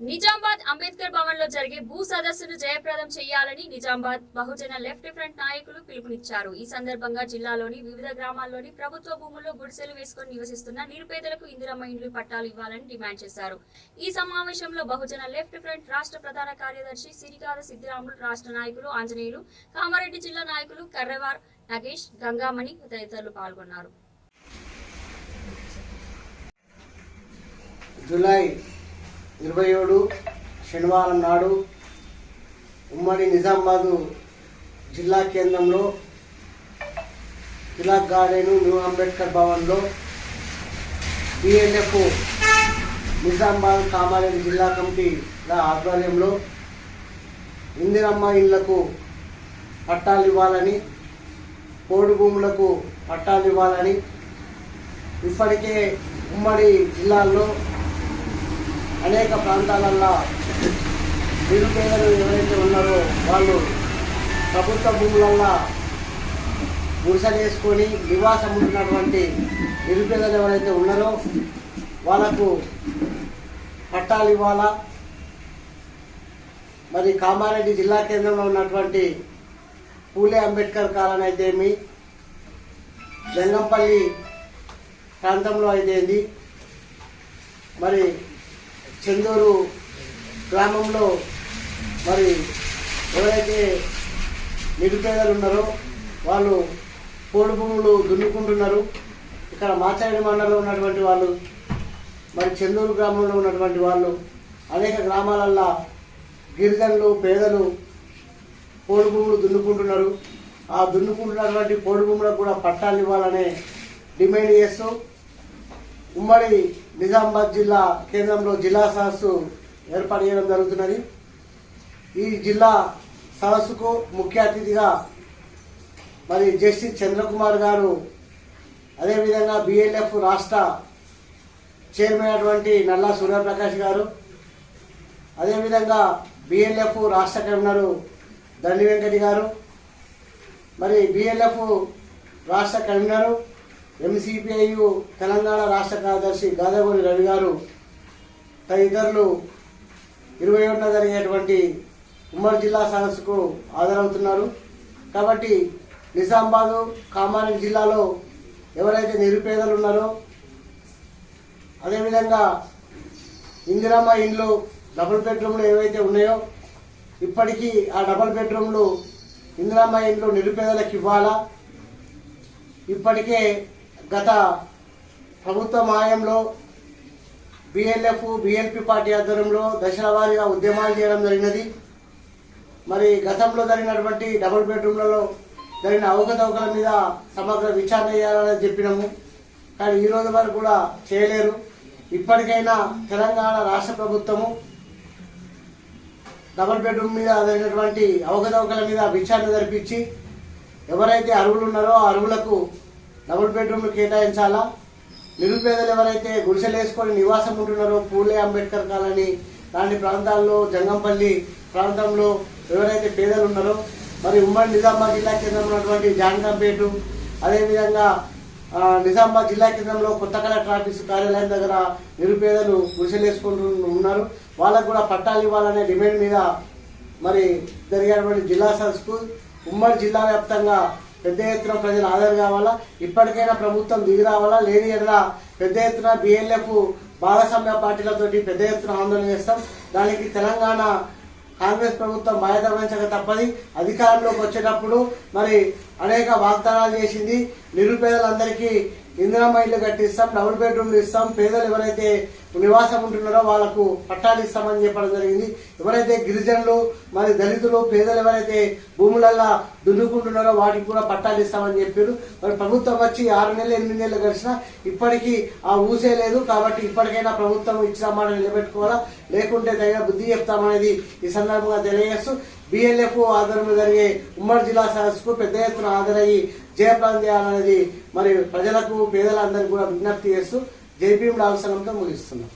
నిజామాబాద్ అంబేద్కర్ భవన్లో జరిగే భూ సదస్సును జయప్రదం చేయాలని నిజామాబాద్ బహుజన లెఫ్ట్ ఫ్రంట్ నాయకులు పిలుపునిచ్చారు. ఈ సందర్భంగా జిల్లాలోని వివిధ గ్రామాల్లోని ప్రభుత్వ భూముల్లో గుడిసెలు వేసుకొని నివసిస్తున్న నిరుపేదలకు ఇందిరమ్మ ఇండ్లు పట్టాలు ఇవ్వాలని డిమాండ్ చేశారు. ఈ సమావేశంలో బహుజన లెఫ్ట్ ఫ్రంట్ రాష్ట్ర ప్రధాన కార్యదర్శి సిరికాద సిద్ధిరాములు రాష్ట్ర నాయకులు ఆంజనేయులు కామారెడ్డి జిల్లా నాయకులు కర్రెవార్ నగేష్ గంగామణి తదితరులు పాల్గొన్నారు. జూలై ఇరవై ఏడు శనివారం నాడు ఉమ్మడి నిజామాబాదు జిల్లా కేంద్రంలో తిలాక్ గార్డెను న్యూ అంబేద్కర్ భవన్లో బిఎల్ఎఫ్ నిజామాబాద్ కామారెడ్డి జిల్లా కమిటీల ఆధ్వర్యంలో ఇందిరమ్మ ఇళ్ళకు పట్టాలు ఇవ్వాలని పోడు భూములకు పట్టాలు ఇవ్వాలని ఇప్పటికే ఉమ్మడి జిల్లాల్లో అనేక ప్రాంతాలల్లో నిరుపేదలు ఎవరైతే ఉన్నారో వాళ్ళు ప్రభుత్వ భూములల్లో గుడిసెలు నివాసం ఉన్నటువంటి నిరుపేదలు ఎవరైతే ఉన్నారో వాళ్ళకు పట్టాలు ఇవ్వాలా? మరి కామారెడ్డి జిల్లా కేంద్రంలో ఉన్నటువంటి పూలే అంబేద్కర్ కాలనీ అయితేమి జంగంపల్లి ప్రాంతంలో అయితేంది మరి చందూరు గ్రామంలో మరి ఎవరైతే నిరుపేదలు ఉన్నారో వాళ్ళు పోడు భూములు దున్నుకుంటున్నారు. ఇక్కడ మాచాడి మండలంలో ఉన్నటువంటి వాళ్ళు మరి చందూరు గ్రామంలో ఉన్నటువంటి వాళ్ళు అనేక గ్రామాలల్లో గిరిజనులు పేదలు పోడు భూములు దున్నుకుంటున్నారు. ఆ దున్నుకుంటున్నటువంటి పోడు భూములకు కూడా పట్టాలు ఇవ్వాలనే డిమాండ్ చేస్తూ ఉమ్మడి నిజామాబాద్ జిల్లా కేంద్రంలో జిల్లా సరస్సు ఏర్పాటు చేయడం జరుగుతున్నది. ఈ జిల్లా సరస్సుకు ముఖ్య అతిథిగా మరి జస్టిస్ చంద్రకుమార్ గారు అదేవిధంగా బిఎల్ఎఫ్ రాష్ట్ర చైర్మన్ అయినటువంటి నల్లా సూర్యప్రకాష్ గారు అదేవిధంగా బిఎల్ఎఫ్ రాష్ట్ర కన్వీనర్ దండి వెంకటి గారు మరి బిఎల్ఎఫ్ రాష్ట్ర కన్వీనరు ఎంసీపీఐయు తెలంగాణ రాష్ట్ర కార్యదర్శి గాదగోని రవి గారు తదితరులు ఇరవై ఒకటిన జరిగేటువంటి ఉమ్మడి జిల్లా సదస్సుకు హాజరవుతున్నారు. కాబట్టి నిజామాబాదు కామారెడ్డి జిల్లాలో ఎవరైతే నిరుపేదలు ఉన్నారో అదేవిధంగా ఇందిరమ్మ ఇండ్లు డబుల్ బెడ్రూమ్లు ఏవైతే ఉన్నాయో ఇప్పటికీ ఆ డబుల్ బెడ్రూమ్లు ఇందిరమ్మ ఇండ్లు నిరుపేదలకు ఇవ్వాలా? ఇప్పటికే గత ప్రభుత్వ మాయంలో బిఎల్ఎఫ్ బిఎల్పి పార్టీ ఆధ్వర్యంలో దశల వారీగా ఉద్యమాలు చేయడం జరిగినది. మరి గతంలో జరిగినటువంటి డబుల్ బెడ్రూమ్లలో జరిగిన అవకతవకల మీద సమగ్ర విచారణ చేయాలని చెప్పినాము. కానీ ఈ రోజు వరకు కూడా చేయలేరు. ఇప్పటికైనా తెలంగాణ రాష్ట్ర ప్రభుత్వము డబుల్ బెడ్రూమ్ మీద జరిగినటువంటి అవకతవకల మీద విచారణ జరిపించి ఎవరైతే అరువులు ఉన్నారో ఆ అరువులకు డబుల్ బెడ్రూమ్లు కేటాయించాలా? నిరుపేదలు ఎవరైతే గుడిసెలు వేసుకొని నివాసం ఉంటున్నారో పూలే అంబేద్కర్ కాలనీ లాంటి ప్రాంతాల్లో జంగంపల్లి ప్రాంతంలో ఎవరైతే పేదలు ఉన్నారో మరి ఉమ్మడి నిజామాబాద్ జిల్లా కేంద్రంలో ఉన్నటువంటి జాన్కంపేట అదేవిధంగా నిజామాబాద్ జిల్లా కేంద్రంలో కొత్త కలెక్టర్ ఆఫీస్ కార్యాలయం దగ్గర నిరుపేదలు గుడిసెలు వేసుకుంటూ ఉన్నారు. వాళ్ళకు కూడా పట్టాలు ఇవ్వాలనే డిమాండ్ మీద మరి జరిగేటువంటి జిల్లా సదస్సుకు ఉమ్మడి జిల్లా వ్యాప్తంగా పెద్ద ఎత్తున ప్రజలు ఆధార్ కావాలా? ఇప్పటికైనా ప్రభుత్వం దిగి రావాలా? లేని ఎడలా పెద్ద ఎత్తున బిఎల్ఎఫ్ భాగస్వామ్య పార్టీలతోటి పెద్ద ఎత్తున ఆందోళన చేస్తాం. దానికి తెలంగాణ కాంగ్రెస్ ప్రభుత్వం బాధ్యత వహించక తప్పది. అధికారంలోకి వచ్చేటప్పుడు మరి అనేక వాగ్దానాలు చేసింది. నిరుపేదలందరికీ ఇందిరామ ఇల్లు కట్టిస్తాం డబుల్ బెడ్రూమ్లు ఇస్తాం. పేదలు ఎవరైతే నివాసం ఉంటున్నారో వాళ్ళకు పట్టాలు ఇస్తామని చెప్పడం జరిగింది. ఎవరైతే గిరిజనులు మరి దళితులు పేదలు ఎవరైతే భూములల్లా దున్నుకుంటున్నారో వాటికి కూడా పట్టాలు ఇస్తామని చెప్పారు. మరి ప్రభుత్వం వచ్చి ఆరు నెలలు ఎనిమిది నెలలు గడిచినా ఇప్పటికీ ఆ ఊసే లేదు. కాబట్టి ఇప్పటికైనా ప్రభుత్వం ఇచ్చిన మాట నిలబెట్టుకోవాలా? లేకుంటే తగిన బుద్ధి చెప్తామనేది ఈ సందర్భంగా తెలియజేస్తూ బిఎల్ఎఫ్ ఆధ్వర్యంలో జరిగే ఉమ్మడి జిల్లా సదస్సుకు పెద్ద ఎత్తున హాజరయ్యి జయప్రదం చేయాలనేది మరి ప్రజలకు పేదలందరికీ కూడా విజ్ఞప్తి చేస్తూ జైపీఎం లాల్సనంతో ముగిస్తున్నాం.